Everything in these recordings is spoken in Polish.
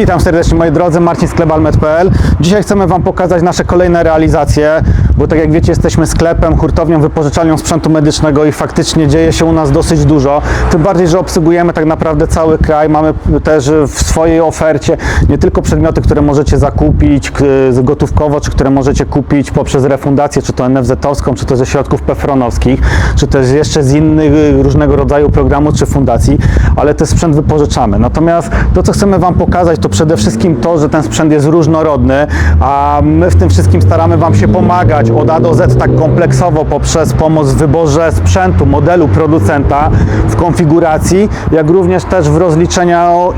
Witam serdecznie moi drodzy, Marcin sklebalmet.pl. Dzisiaj chcemy Wam pokazać nasze kolejne realizacje, bo tak jak wiecie jesteśmy sklepem, hurtownią, wypożyczalnią sprzętu medycznego i faktycznie dzieje się u nas dosyć dużo. Tym bardziej, że obsługujemy tak naprawdę cały kraj. Mamy też w swojej ofercie nie tylko przedmioty, które możecie zakupić gotówkowo, czy które możecie kupić poprzez refundację, czy to NFZ-owską, czy to ze środków PFRON-owskich, czy też jeszcze z innych różnego rodzaju programów czy fundacji, ale ten sprzęt wypożyczamy. Natomiast to, co chcemy Wam pokazać, to przede wszystkim to, że ten sprzęt jest różnorodny, a my w tym wszystkim staramy Wam się pomagać od A do Z tak kompleksowo poprzez pomoc w wyborze sprzętu, modelu producenta, w konfiguracji, jak również też w rozliczeniu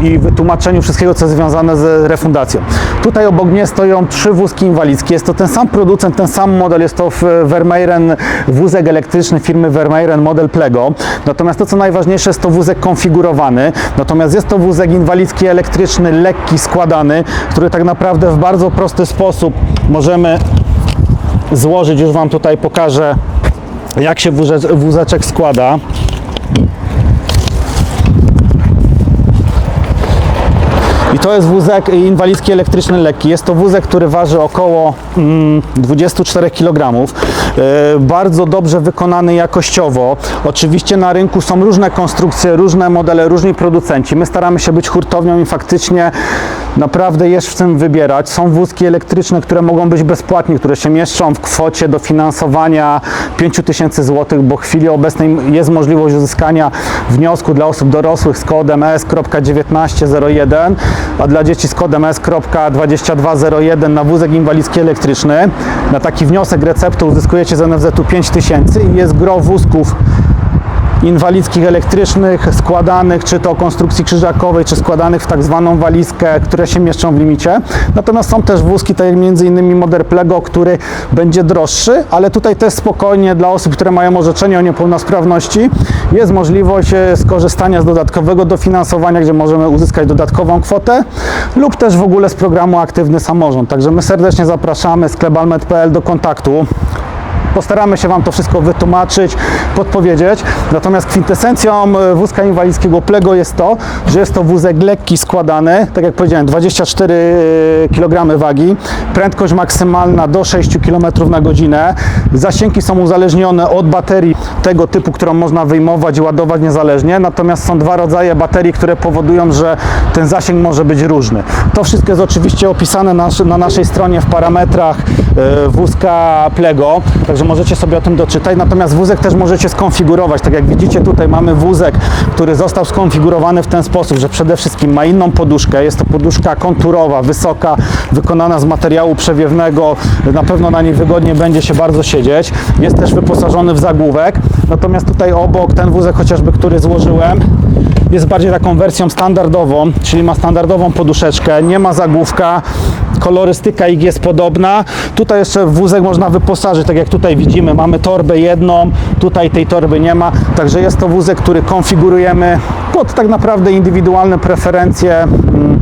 i wytłumaczeniu wszystkiego, co jest związane z refundacją. Tutaj obok mnie stoją trzy wózki inwalidzkie. Jest to ten sam producent, ten sam model. Jest to w- Vermeiren wózek elektryczny firmy Vermeiren model Plego. Natomiast to, co najważniejsze, jest to wózek konfigurowany. Natomiast jest to wózek inwalidzki elektryczny, lekki, składany, który tak naprawdę w bardzo prosty sposób możemy złożyć. Już Wam tutaj pokażę, jak się wóze- wózeczek składa. I to jest wózek inwalidzki elektryczny lekki. Jest to wózek, który waży około mm, 24 kg. E, bardzo dobrze wykonany jakościowo. Oczywiście na rynku są różne konstrukcje, różne modele, różni producenci. My staramy się być hurtownią i faktycznie naprawdę jest w czym wybierać. Są wózki elektryczne, które mogą być bezpłatnie, które się mieszczą w kwocie dofinansowania 5000 zł, bo w chwili obecnej jest możliwość uzyskania wniosku dla osób dorosłych z kodem S.1901, a dla dzieci z kodem S.2201 na wózek inwalidzki elektryczny. Na taki wniosek receptę uzyskujecie z NFZ-u 5000 i jest gro wózków inwalidzkich elektrycznych, składanych, czy to konstrukcji krzyżakowej, czy składanych w tak zwaną walizkę, które się mieszczą w limicie. Natomiast są też wózki, tak jak innymi model Plego, który będzie droższy, ale tutaj też spokojnie dla osób, które mają orzeczenie o niepełnosprawności, jest możliwość e, skorzystania z dodatkowego dofinansowania, gdzie możemy uzyskać dodatkową kwotę lub też w ogóle z programu Aktywny Samorząd. Także my serdecznie zapraszamy sklebalmet.pl do kontaktu. Postaramy się Wam to wszystko wytłumaczyć, podpowiedzieć. Natomiast kwintesencją e, wózka inwalidzkiego Plego jest to, że jest to wózek lekki, składany, tak jak powiedziałem, 24 kg wagi, prędkość maksymalna do 6 km na godzinę. Zasięgi są uzależnione od baterii tego typu, którą można wyjmować i ładować niezależnie. Natomiast są dwa rodzaje baterii, które powodują, że ten zasięg może być różny. To wszystko jest oczywiście opisane na, na naszej stronie w parametrach e, wózka Plego, także możecie sobie o tym doczytać. Natomiast wózek też możecie skonfigurować. Tak jak widzicie tutaj mamy wózek, który został skonfigurowany w ten sposób, że przede wszystkim ma inną poduszkę. Jest to poduszka konturowa, wysoka, wykonana z materiału przewiewnego. Na pewno na niej wygodnie będzie się bardzo siedzieć. Jest też wyposażony w zagłówek. Natomiast tutaj obok ten wózek chociażby, który złożyłem, jest bardziej taką wersją standardową, czyli ma standardową poduszeczkę, nie ma zagłówka, kolorystyka ich jest podobna. Tutaj jeszcze wózek można wyposażyć, tak jak tutaj widzimy, mamy torbę jedną, tutaj tej torby nie ma, także jest to wózek, który konfigurujemy pod tak naprawdę indywidualne preferencje mm,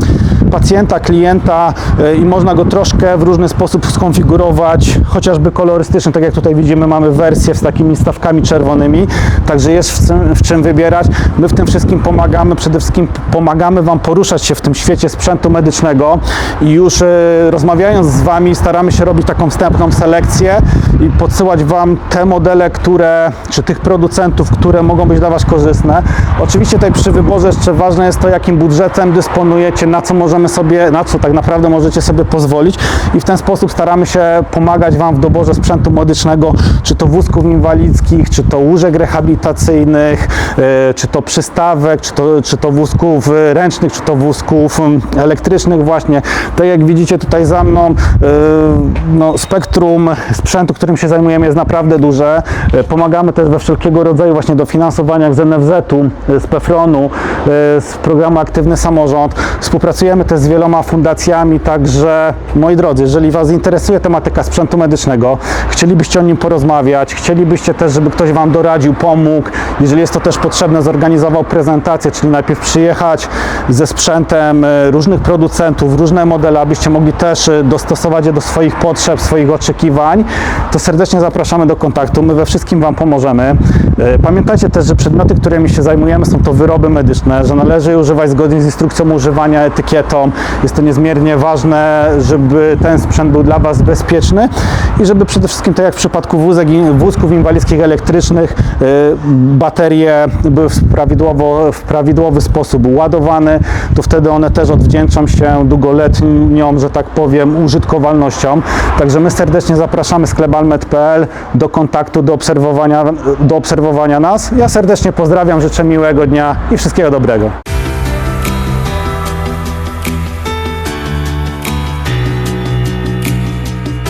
pacjenta, klienta y, i można go troszkę w różny sposób skonfigurować, chociażby kolorystycznie, tak jak tutaj widzimy, mamy wersję z takimi stawkami czerwonymi, także jest w czym, w czym wybierać. My w tym wszystkim pomagamy, przede wszystkim pomagamy Wam poruszać się w tym świecie sprzętu medycznego i już y, rozmawiając z Wami staramy się robić taką wstępną selekcję i podsyłać Wam te modele, które, czy tych producentów, które mogą być dla Was korzystne. Oczywiście tutaj przy wyborze jeszcze ważne jest to, jakim budżetem dysponujecie, na co możemy sobie, na co tak naprawdę możecie sobie pozwolić i w ten sposób staramy się pomagać Wam w doborze sprzętu medycznego, czy to wózków inwalidzkich, czy to łóżek rehabilitacyjnych, e, czy to przystawek, czy to, czy to wózków e, ręcznych, czy to wózków mm, elektrycznych właśnie. Tak jak widzicie tutaj za mną, e, no, spektrum sprzętu, którym się zajmujemy jest naprawdę duże. Pomagamy też we wszelkiego rodzaju właśnie dofinansowaniach z NFZ-u, z PFRON-u, e, z programu Aktywny Samorząd. Współpracujemy też z wieloma fundacjami, także moi drodzy, jeżeli Was interesuje tematyka sprzętu medycznego, chcielibyście o nim porozmawiać, chcielibyście też, żeby ktoś Wam doradził, pomógł, jeżeli jest to też potrzebne, zorganizował prezentację, czyli najpierw przyjechać ze sprzętem e, różnych producentów, różne modele, abyście mogli też e, dostosować je do swoich potrzeb, swoich oczekiwań, to serdecznie zapraszamy do kontaktu. My we wszystkim Wam pomożemy. E, Pamiętajcie też, że przedmioty, którymi się zajmujemy, są to wyroby medyczne, że należy je używać zgodnie z instrukcją używania, etykietą. Jest to niezmiernie ważne, żeby ten sprzęt był dla Was bezpieczny i żeby przede wszystkim, tak jak w przypadku wózek, wózków inwalidzkich elektrycznych, e, baterie były w, prawidłowo, w prawidłowy sposób ładowane, to wtedy one też odwdzięczą się długoletnią, że tak powiem, użytkowalnością. Także my serdecznie zapraszamy sklebalmet.pl do kontaktu, do obserwowania, do obserwowania nas. Ja serdecznie pozdrawiam, życzę miłego dnia i wszystkiego dobrego.